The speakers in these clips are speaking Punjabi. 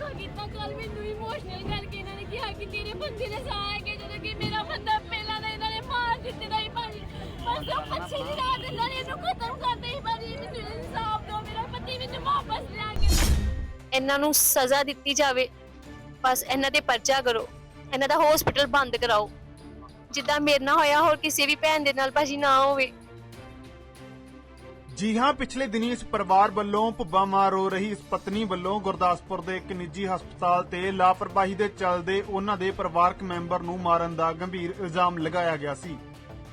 ਧੋਖਾ ਕੀਤਾ ਕੱਲ ਮੈਨੂੰ ਇਮੋਸ਼ਨਲ ਕਰਕੇ ਇਹਨਾਂ ਨੇ ਕਿਹਾ ਕਿ ਤੇਰੇ ਬੰਦੇ ਦੇ ਸਾਹ ਹੈਗੇ ਜਦੋਂ ਕਿ ਮੇਰਾ ਬੰਦਾ ਪਹਿਲਾਂ ਤਾਂ ਇਹਨਾਂ ਨੇ ਮਾਰ ਦਿੱਤੇ ਦਾ ਹੀ ਭਾਜੀ। ਬਸ ਉਹ ਪੱਛੀ ਦੀ ਰਾਤ ਇਹਨਾਂ ਨੇ ਇਹਨੂੰ ਖਤਮ ਕਰਦੇ ਹੀ ਭਾਜੀ। ਮੈਨੂੰ ਇਨਸਾਫ ਦਿਓ, ਮੇਰਾ ਪਤੀ ਮੈਨੂੰ ਵਾਪਸ ਲਿਆ ਕੇ ਇਹਨਾਂ ਨੂੰ ਸਜ਼ਾ ਦਿੱਤੀ ਜਾਵੇ। ਬਸ ਇਹਨਾਂ ਤੇ ਪਰਚਾ ਕਰੋ। ਇਹਨਾਂ ਦਾ ਹਸਪੀਟਲ ਬੰਦ ਕਰਾਓ। ਜਿੱਦਾਂ ਮੇਰੇ ਨਾਲ ਹੋਇਆ, ਹੋਰ ਕਿਸੇ ਵੀ ਭੈਣ ਦੇ ਨਾਲ ਭਾਜੀ ਨਾ ਹੋਵੇ। ਜੀ ਹਾਂ, ਪਿਛਲੇ ਦਿਨੀ ਇਸ ਪਰਿਵਾਰ ਵੱਲੋਂ ਭੁੱਬਾ ਮਾਰ ਹੋ ਰਹੀ ਇਸ ਪਤਨੀ ਵੱਲੋਂ ਗੁਰਦਾਸਪੁਰ ਦੇ ਇੱਕ ਨਿੱਜੀ ਹਸਪਤਾਲ ਤੇ ਲਾਪਰਵਾਹੀ ਦੇ ਚੱਲਦੇ ਉਹਨਾਂ ਦੇ ਪਰਿਵਾਰਕ ਮੈਂਬਰ ਨੂੰ ਮਾਰਨ ਦਾ ਗੰਭੀਰ ਇਲਜ਼ਾਮ ਲਗਾਇਆ ਗਿਆ ਸੀ।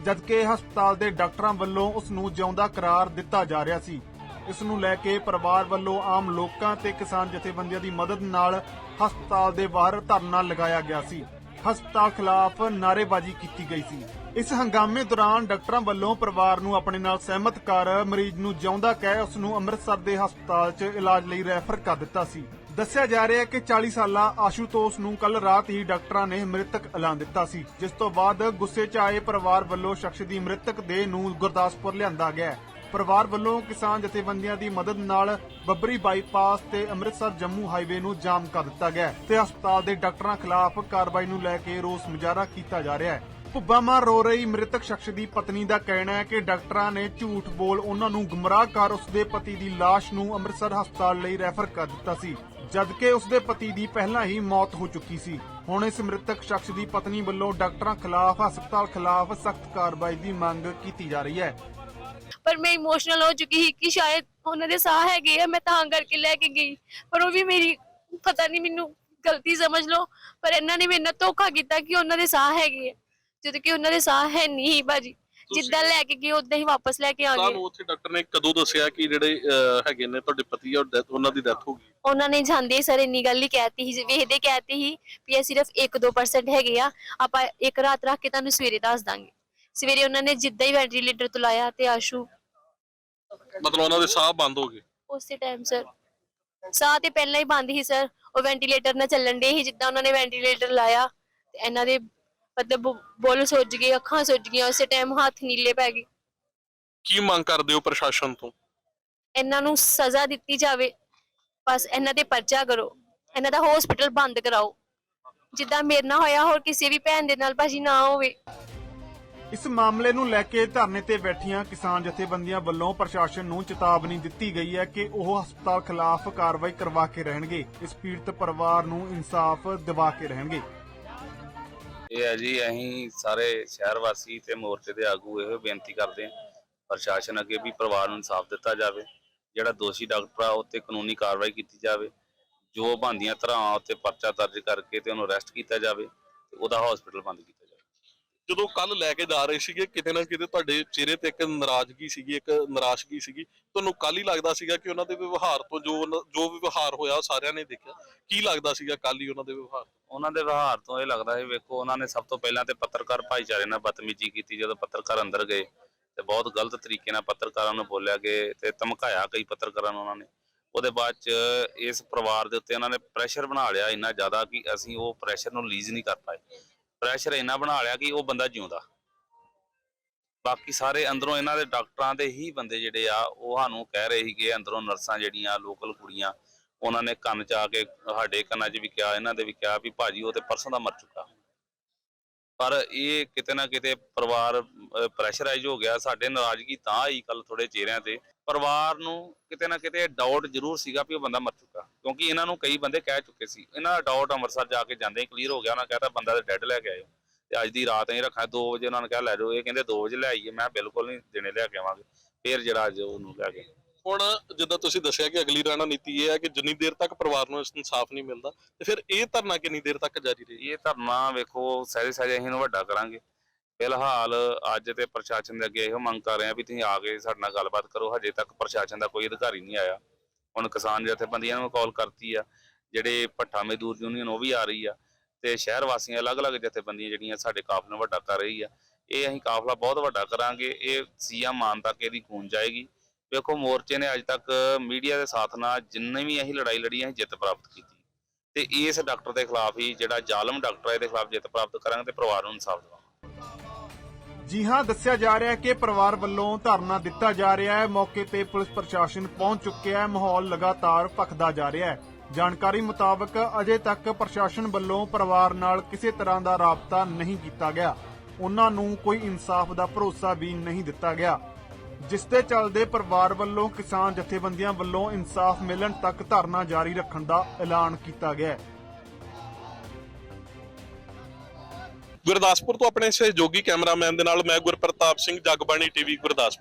ਜਦਕਿ ਹਸਪਤਾਲ ਦੇ ਡਾਕਟਰਾਂ ਵੱਲੋਂ ਉਸ ਨੂੰ ਜਿਉਂਦਾ ਕਰਾਰ ਦਿੱਤਾ ਜਾ ਰਿਹਾ ਸੀ। ਇਸ ਨੂੰ ਲੈ ਕੇ ਪਰਿਵਾਰ ਵੱਲੋਂ ਆਮ ਲੋਕਾਂ ਤੇ ਕਿਸਾਨ ਜਥੇਬੰਦੀਆਂ ਦੀ ਮਦਦ ਨਾਲ ਹਸਪਤਾਲ ਦੇ ਬਾਹਰ ਧਰਨਾ ਲਗਾਇਆ ਗਿਆ ਸੀ। ਹਸਪਤਾਲ ਖਿਲਾਫ ਨਾਅਰੇਬਾਜ਼ੀ ਕੀਤੀ ਗਈ ਸੀ। ਇਸ ਹੰਗਾਮੇ ਦੌਰਾਨ ਡਾਕਟਰਾਂ ਵੱਲੋਂ ਪਰਿਵਾਰ ਨੂੰ ਆਪਣੇ ਨਾਲ ਸਹਿਮਤ ਕਰ ਮਰੀਜ਼ ਨੂੰ ਜਿਉਂਦਾ ਕਹਿ ਉਸ ਨੂੰ ਅੰਮ੍ਰਿਤਸਰ ਦੇ ਹਸਪਤਾਲ 'ਚ ਇਲਾਜ ਲਈ ਰੈਫਰ ਕਰ ਦਿੱਤਾ ਸੀ। ਦੱਸਿਆ ਜਾ ਰਿਹਾ ਹੈ ਕਿ 40 ਸਾਲਾ ਆਸ਼ੂਤੋਸ਼ ਨੂੰ ਕੱਲ ਰਾਤ ਹੀ ਡਾਕਟਰਾਂ ਨੇ ਮ੍ਰਿਤਕ ਐਲਾਨ ਦਿੱਤਾ ਸੀ, ਜਿਸ ਤੋਂ ਬਾਅਦ ਗੁੱਸੇ 'ਚ ਆਏ ਪਰਿਵਾਰ ਵੱਲੋਂ ਸ਼ਖਸ ਦੀ ਮ੍ਰਿਤਕ ਦੇਹ ਨੂੰ ਗੁਰਦਾਸਪੁਰ ਲਿਆਂਦਾ ਗਿਆ। ਪਰਿਵਾਰ ਵੱਲੋਂ ਕਿਸਾਨ ਜਥੇਬੰਦੀਆਂ ਦੀ ਮਦਦ ਨਾਲ ਬੱਬਰੀ ਬਾਈਪਾਸ ਤੇ ਅੰਮ੍ਰਿਤਸਰ ਜੰਮੂ ਹਾਈਵੇ ਨੂੰ ਜਾਮ ਕਰ ਦਿੱਤਾ ਗਿਆ ਤੇ ਹਸਪਤਾਲ ਦੇ ਡਾਕਟਰਾਂ ਖਿਲਾਫ ਕਾਰਵਾਈ ਨੂੰ ਲੈ ਕੇ ਰੋਸ ਮੁਜ਼ਾਹਰਾ ਕੀਤਾ ਜਾ ਰਿਹਾ ਹੈ। ਭੁੱਬਾ ਮਾਰ ਰੋ ਰਹੀ ਮ੍ਰਿਤਕ ਸ਼ਖਸ ਦੀ ਪਤਨੀ ਦਾ ਕਹਿਣਾ ਹੈ ਕਿ ਡਾਕਟਰਾਂ ਨੇ ਝੂਠ ਬੋਲ ਉਹਨਾਂ ਨੂੰ ਗੁੰਮਰਾਹ ਕਰ ਉਸਦੇ ਪਤੀ ਦੀ ਲਾਸ਼ ਨੂੰ ਅੰਮ੍ਰਿਤਸਰ ਹਸਪਤਾਲ ਲਈ ਰੈਫਰ ਕਰ ਦਿੱਤਾ ਸੀ, ਜਦਕਿ ਉਸਦੇ ਪਤੀ ਦੀ ਪਹਿਲਾਂ ਹੀ ਮੌਤ ਹੋ ਚੁੱਕੀ ਸੀ। ਹੁਣ ਇਸ ਮ੍ਰਿਤਕ ਸ਼ਖਸ ਦੀ ਪਤਨੀ ਵੱਲੋਂ ਡਾਕਟਰਾਂ ਖਿਲਾਫ, ਹਸਪਤਾਲ ਖਿਲਾਫ ਸਖਤ ਕਾਰਵਾਈ ਦੀ ਮੰਗ ਕੀਤੀ ਜਾ ਰਹੀ ਹੈ। ਪਰ ਮੈਂ ਇਮੋਸ਼ਨਲ ਹੋ ਚੁੱਕੀ ਸੀ ਕਿ ਸ਼ਾਇਦ ਉਹਨਾਂ ਦੇ ਸਾਹ ਹੈਗੇ ਆ ਮੈਂ ਤਾਂ ਕਰਕੇ ਲੈ ਕੇ ਗਈ। ਪਰ ਉਹ ਵੀ ਮੇਰੀ ਪਤਾ ਨਹੀਂ ਮੈਨੂੰ ਗਲਤੀ ਸਮਝ ਲਓ ਪਰ ਇਹਨਾਂ ਨੇ ਮੇਰੇ ਨਾਲ ਧੋਖਾ ਕੀਤਾ ਕਿ ਉਹਨਾਂ ਦੇ ਸਾਹ ਹੈਗੇ ਆ। ਜਦੋਂ ਕਿ ਉਹਨਾਂ ਦੇ ਸਾਹ ਹੈ ਨਹੀਂ ਬਾਜੀ ਜਿੱਦਾਂ ਲੈ ਕੇ ਗਏ ਉਦਾਂ ਹੀ ਵਾਪਸ ਲੈ ਕੇ ਆ ਗਏ। ਤੁਹਾਨੂੰ ਉੱਥੇ ਡਾਕਟਰ ਨੇ ਕਦੋਂ ਦੱਸਿਆ ਕਿ ਜਿਹੜੇ ਅਹ, ਹੈਗੇ ਨੇ ਤੁਹਾਡੇ ਪਤੀ ਉਹ death- ਉਹਨਾਂ ਦੀ ਡੈਥ ਹੋ ਗਈ? ਉਹਨਾਂ ਨੇ ਜਾਂਦੇ ਸਰ ਇੰਨੀ ਗੱਲ ਹੀ ਕਹਿਤੀ ਸੀ ਵੇਖਦੇ ਕਹਿਤੀ ਸੀ ਵੀ ਇਹ ਸਿਰਫ 1-2% ਹੈਗੇ ਆ ਆਪਾਂ ਇੱਕ ਰਾਤ ਰੱਖ ਕੇ ਤੁਹਾਨੂੰ ਸਵੇਰੇ ਦੱਸ ਦਾਂਗੇ। ਸਵੇਰੇ ਉਹਨਾਂ ਨੇ ਜਿੱਦਾਂ ਹੀ ਵੈਂਟੀਲੇਟਰ ਤੋਂ ਲਾਇਆ ਤੇ ਆਸ਼ੂ ਮਤਲਬ ਉਹਨਾਂ ਦੇ ਸਾਹ ਬੰਦ ਹੋ ਗਏ? ਉਸੇ ਟਾਈਮ ਸਰ ਸਾਹ ਤੇ ਪਹਿਲਾਂ ਹੀ ਬੰਦ ਸੀ ਸਰ ਉਹ ਵੈਂਟੀਲੇਟਰ ਨਾਲ ਚੱਲਣ ਦੇ ਸੀ ਜਿੱਦਾਂ ਉਹਨਾਂ ਨੇ ਵੈਂਟੀਲੇਟਰ ਲਾਇਆ ਤੇ ਇਹਨਾਂ ਦੇ ਮਤਲਬ ਬੁੱਲ ਸੁੱਜ ਗਏ ਅੱਖਾਂ ਸੁੱਜ ਗਈਆਂ ਉਸੇ ਟਾਈਮ ਹੱਥ ਨੀਲੇ ਪੈ ਗਏ। ਕੀ ਮੰਗ ਕਰਦੇ ਹੋ ਪ੍ਰਸ਼ਾਸਨ ਤੋਂ? ਇਹਨਾਂ ਨੂੰ ਸਜ਼ਾ ਦਿੱਤੀ ਜਾਵੇ। ਬਸ ਇਹਨਾਂ ਤੇ ਪਰਚਾ ਕਰੋ। ਇਹਨਾਂ ਦਾ ਹਸਪੀਟਲ ਬੰਦ ਕਰਾਓ। ਜਿੱਦਾਂ ਮੇਰੇ ਨਾਲ ਹੋਇਆ ਹੋਰ ਕਿਸੇ ਵੀ ਭੈਣ ਦੇ ਨਾਲ ਭਾਜੀ ਨਾ ਹੋਵੇ। ਇਸ ਮਾਮਲੇ ਨੂੰ ਲੈ ਕੇ ਧਰਨੇ ਤੇ ਬੈਠੀਆਂ ਕਿਸਾਨ ਜਥੇਬੰਦੀਆਂ ਵੱਲੋਂ ਪ੍ਰਸ਼ਾਸਨ ਨੂੰ ਚੇਤਾਵਨੀ ਦਿੱਤੀ ਗਈ ਹੈ ਕਿ ਉਹ ਹਸਪਤਾਲ ਖਿਲਾਫ ਕਾਰਵਾਈ ਕਰਵਾ ਕੇ ਰਹਿਣਗੇ। ਇਸ ਪੀੜਤ ਪਰਿਵਾਰ ਨੂੰ ਇਨਸਾਫ ਦਿਵਾ ਕੇ ਰਹਿਣਗੇ। ਇਹ ਹੈ ਜੀ, ਅਸੀਂ ਸਾਰੇ ਸ਼ਹਿਰ ਵਾਸੀ ਤੇ ਮੋਰਚੇ ਦੇ ਆਗੂ ਇਹੋ ਬੇਨਤੀ ਕਰਦੇ ਹਾਂ, ਪ੍ਰਸ਼ਾਸਨ ਅੱਗੇ ਵੀ ਪਰਿਵਾਰ ਨੂੰ ਇਨਸਾਫ ਦਿੱਤਾ ਜਾਵੇ। ਜਿਹੜਾ ਦੋਸ਼ੀ ਡਾਕਟਰ ਆ, ਉੱਤੇ ਕਾਨੂੰਨੀ ਕਾਰਵਾਈ ਕੀਤੀ ਜਾਵੇ। ਜੋ ਬੰਦੀਆਂ ਧਰਾਵਾਂ ਉੱਤੇ ਪਰਚਾ ਦਰਜ ਕਰਕੇ ਤੇ ਉਹਨੂੰ ਅਰੈਸਟ ਕੀਤਾ ਜਾਵੇ, ਤੇ ਉਹਦਾ ਹਸਪੀਟਲ ਬੰਦ ਕੀਤਾ ਜਦੋਂ ਕੱਲ ਲੈ ਕੇ ਜਾ ਰਹੇ ਸੀਗੇ, ਕਿਤੇ ਨਾ ਕਿਤੇ ਤੁਹਾਡੇ ਚਿਹਰੇ ਤੇ ਇੱਕ ਨਾਰਾਜ਼ਗੀ ਸੀਗੀ, ਇੱਕ ਨਿਰਾਸ਼ਗੀ ਸੀਗੀ। ਤੁਹਾਨੂੰ ਕੱਲ ਹੀ ਲੱਗਦਾ ਸੀਗਾ ਕਿ ਉਹਨਾਂ ਦੇ ਵਿਵਹਾਰ ਤੋਂ ਜੋ ਉਹਨਾਂ- ਜੋ ਵੀ ਵਿਵਹਾਰ ਹੋਇਆ ਸਾਰਿਆਂ ਨੇ ਦੇਖਿਆ। ਕੀ ਲੱਗਦਾ ਸੀਗਾ ਕੱਲ ਹੀ ਉਹਨਾਂ ਦੇ ਵਿਵਹਾਰ ਤੋਂ? ਉਹਨਾਂ ਦੇ ਵਿਵਹਾਰ ਤੋਂ ਇਹ ਲੱਗਦਾ ਹੈ ਵੇਖੋ, ਉਹਨਾਂ ਨੇ ਸਭ ਤੋਂ ਪਹਿਲਾਂ ਤੇ ਪੱਤਰਕਾਰ ਭਾਈਚਾਰੇ ਨਾਲ ਬਦਤਮੀਜ਼ੀ ਕੀਤੀ ਜਦੋਂ ਪੱਤਰਕਾਰ ਅੰਦਰ ਗਏ। ਤੇ ਬਹੁਤ ਗਲਤ ਤਰੀਕੇ ਨਾਲ ਪੱਤਰਕਾਰਾਂ ਨੂੰ ਬੋਲਿਆ ਗਏ ਤੇ ਧਮਕਾਇਆ ਕਈ ਪੱਤਰਕਾਰਾਂ ਨੂੰ ਉਹਨਾਂ ਨੇ। ਉਹਦੇ ਬਾਅਦ ਚ ਇਸ ਪਰਿਵਾਰ ਦੇ ਉੱਤੇ ਉਹਨਾਂ ਨੇ ਪ੍ਰੈਸ਼ਰ ਬਣਾ ਲਿਆ ਇੰਨਾ ਜ਼ਿਆਦਾ ਕਿ ਅਸੀਂ ਉਹ ਪ੍ਰੈਸ਼ਰ ਨੂੰ ਰਿਲੀਜ਼ ਨਹੀਂ ਕਰ ਪਾਏ। ਪ੍ਰੈਸ਼ਰ ਇੰਨਾ ਬਣਾ ਲਿਆ ਕਿ ਉਹ ਬੰਦਾ ਜਿਉਂਦਾ। ਬਾਕੀ ਸਾਰੇ ਅੰਦਰੋਂ ਇਹਨਾਂ ਦੇ ਡਾਕਟਰਾਂ ਦੇ ਹੀ ਬੰਦੇ ਜਿਹੜੇ ਆ, ਉਹ ਸਾਨੂੰ ਕਹਿ ਰਹੇ ਸੀਗੇ ਅੰਦਰੋਂ ਨਰਸਾਂ ਜਿਹੜੀਆਂ ਲੋਕਲ ਕੁੜੀਆਂ, ਉਹਨਾਂ ਨੇ ਕੰਨ ਚ ਆ ਕੇ ਸਾਡੇ ਕੰਨਾਂ 'ਚ ਵੀ ਕਿਹਾ, ਇਹਨਾਂ ਦੇ ਵੀ ਕਿਹਾ ਵੀ ਭਾਜੀ ਉਹ ਤੇ ਪਰਸੋਂ ਦਾ ਮਰ ਚੁੱਕਾ। ਪਰ ਇਹ ਕਿਤੇ ਨਾ ਕਿਤੇ ਪਰਿਵਾਰ ਪ੍ਰੈਸ਼ਰਾਈਜ਼ ਹੋ ਗਿਆ, ਸਾਡੇ ਨਾਰਾਜ਼ਗੀ ਤਾਂ ਆਈ ਕੱਲ ਥੋੜੇ ਚਿਹਰਿਆਂ ਤੇ। ਪਰਿਵਾਰ ਨੂੰ ਕਿਤੇ ਨਾ ਕਿਤੇ ਡਾਊਟ ਜ਼ਰੂਰ ਸੀਗਾ ਵੀ ਉਹ ਬੰਦਾ ਮਰ ਚੁੱਕਾ। ਕਿਉਂਕਿ ਇਹਨਾਂ ਨੂੰ ਕਈ ਬੰਦੇ ਕਹਿ ਚੁੱਕੇ ਸੀ। ਇਹਨਾਂ ਦਾ ਡਾਊਟ ਅੰਮ੍ਰਿਤਸਰ ਜਾ ਕੇ ਜਾਂਦੇ ਹੀ ਕਲੀਅਰ ਹੋ ਗਿਆ, ਉਹਨਾਂ ਕਹਿੰਦਾ ਬੰਦਾ ਤੇ ਡੈੱਡ ਲੈ ਕੇ ਆਇਓ। ਤੇ ਅੱਜ ਦੀ ਰਾਤ ਅਸੀਂ ਰੱਖਿਆ 2 ਵਜੇ ਉਹਨਾਂ ਨੇ ਕਿਹਾ, ਲੈ ਜਾਓ। ਇਹ ਕਹਿੰਦੇ 2 ਵਜੇ ਲੈ ਆਈਏ। ਮੈਂ ਬਿਲਕੁਲ ਨਹੀਂ, ਦਿਨੇ ਲੈ ਕੇ ਆਵਾਂਗੇ। ਫੇਰ ਜਿਹੜਾ ਅੱਜ ਉਹਨੂੰ ਲੈ ਕੇ ਹੁਣ ਜਿੱਦਾਂ ਤੁਸੀਂ ਦੱਸਿਆ ਕਿ ਅਗਲੀ ਰਣਨੀਤੀ ਇਹ ਹੈ ਕਿ ਜਿੰਨੀ ਦੇਰ ਤੱਕ ਪਰਿਵਾਰ ਨੂੰ ਇਨਸਾਫ ਨਹੀਂ ਮਿਲਦਾ, ਤੇ ਫਿਰ ਇਹ ਧਰਨਾ ਕਿੰਨੀ ਦੇਰ ਤੱਕ ਜਾਰੀ ਰਹੇਗਾ? ਇਹ ਧਰਨਾ ਵੇਖੋ, ਸਹਿਜੇ ਸਹਿਜੇ ਅਸੀਂ ਇਹਨੂੰ ਵੱਡਾ ਕਰਾਂਗੇ। ਫਿਲਹਾਲ ਅੱਜ ਤੇ ਪ੍ਰਸ਼ਾਸਨ ਦੇ ਅੱਗੇ ਇਹੋ ਮੰਗ ਕਰ ਰਹੇ ਆ ਵੀ ਤੁਸੀਂ ਆ ਕੇ ਸਾਡੇ ਨਾਲ ਗੱਲਬਾਤ ਕਰੋ। ਹਜੇ ਤੱਕ ਪ੍ਰਸ਼ਾਸਨ ਦਾ ਕੋਈ ਅਧਿਕਾਰੀ ਨਹੀਂ ਆਇਆ। ਹੁਣ ਕਿਸਾਨ ਜਥੇਬੰਦੀਆਂ ਨੂੰ ਕਾਲ ਕਰਤੀ ਆ, ਜਿਹੜੇ ਭੱਠਾ ਮਜ਼ਦੂਰ ਯੂਨੀਅਨ ਉਹ ਵੀ ਆ ਰਹੀ ਆ, ਤੇ ਸ਼ਹਿਰ ਵਾਸੀਆਂ, ਅਲੱਗ-ਅਲੱਗ ਜਥੇਬੰਦੀਆਂ ਜਿਹੜੀਆਂ ਸਾਡੇ ਕਾਫਲੇ ਨੂੰ ਵੱਡਾ ਕਰ ਰਹੀ ਆ। ਇਹ ਅਸੀਂ ਕਾਫਲਾ ਬਹੁਤ ਵੱਡਾ ਕਰਾਂਗੇ। ਇਹ ਸੀਐਮ ਮਾਨ ਤੱਕ ਇਹਦੀ ਗੂੰਜ ਜਾਏਗੀ। ਵੇਖੋ ਮੋਰਚੇ ਨੇ ਅੱਜ ਤੱਕ ਮੀਡੀਆ ਦੇ ਸਾਥ ਨਾਲ ਜਿੰਨੇ ਵੀ ਅਸੀਂ ਲੜਾਈ ਲੜੀ ਅਸੀਂ ਜਿੱਤ ਪ੍ਰਾਪਤ ਕੀਤੀ। ਤੇ ਇਸ ਡਾਕਟਰ ਦੇ ਖਿਲਾਫ ਹੀ ਜਿਹੜਾ ਜ਼ਾਲਮ ਡਾਕਟਰ ਹੈ ਇਹਦੇ ਖਿਲਾਫ ਜਿੱਤ ਪ੍ਰਾਪਤ ਕਰਾਂਗੇ ਤੇ ਪਰਿਵਾਰ ਨੂੰ ਇਨਸਾਫ ਦਿਵਾਵਾਂਗੇ। ਜੀ ਹਾਂ, ਦੱਸਿਆ ਜਾ ਰਿਹਾ ਹੈ ਕਿ ਪਰਿਵਾਰ ਵੱਲੋਂ ਧਰਨਾ ਦਿੱਤਾ ਜਾ ਰਿਹਾ ਹੈ। ਮੌਕੇ ਤੇ ਪੁਲਿਸ ਪ੍ਰਸ਼ਾਸਨ ਪਹੁੰਚ ਚੁੱਕਿਆ ਹੈ। ਮਾਹੌਲ ਲਗਾਤਾਰ ਭਖਦਾ ਜਾ ਰਿਹਾ ਹੈ। ਜਾਣਕਾਰੀ ਮੁਤਾਬਕ ਅਜੇ ਤੱਕ ਪ੍ਰਸ਼ਾਸਨ ਵੱਲੋਂ ਪਰਿਵਾਰ ਨਾਲ ਕਿਸੇ ਤਰ੍ਹਾਂ ਦਾ ਰਾਬਤਾ ਨਹੀਂ ਕੀਤਾ ਗਿਆ। ਉਹਨਾਂ ਨੂੰ ਕੋਈ ਇਨਸਾਫ ਦਾ ਭਰੋਸਾ ਵੀ ਨਹੀਂ ਦਿੱਤਾ ਗਿਆ। ਜਿਸ ਦੇ ਚੱਲਦੇ ਪਰਿਵਾਰ ਵੱਲੋਂ ਕਿਸਾਨ ਜਥੇਬੰਦੀਆਂ ਵੱਲੋਂ ਇਨਸਾਫ ਮਿਲਣ ਤੱਕ ਧਰਨਾ ਜਾਰੀ ਰੱਖਣ ਦਾ ਐਲਾਨ ਕੀਤਾ ਗਿਆ ਹੈ। ਗੁਰਦਾਸਪੁਰ ਤੋਂ ਆਪਣੇ ਸਹਿਯੋਗੀ ਕੈਮਰਾਮੈਨ ਦੇ ਨਾਲ ਮੈਂ ਗੁਰਪ੍ਰਤਾਪ ਸਿੰਘ ਜਗਬਾਣੀ ਟੀਵੀ ਗੁਰਦਾਸਪੁਰ।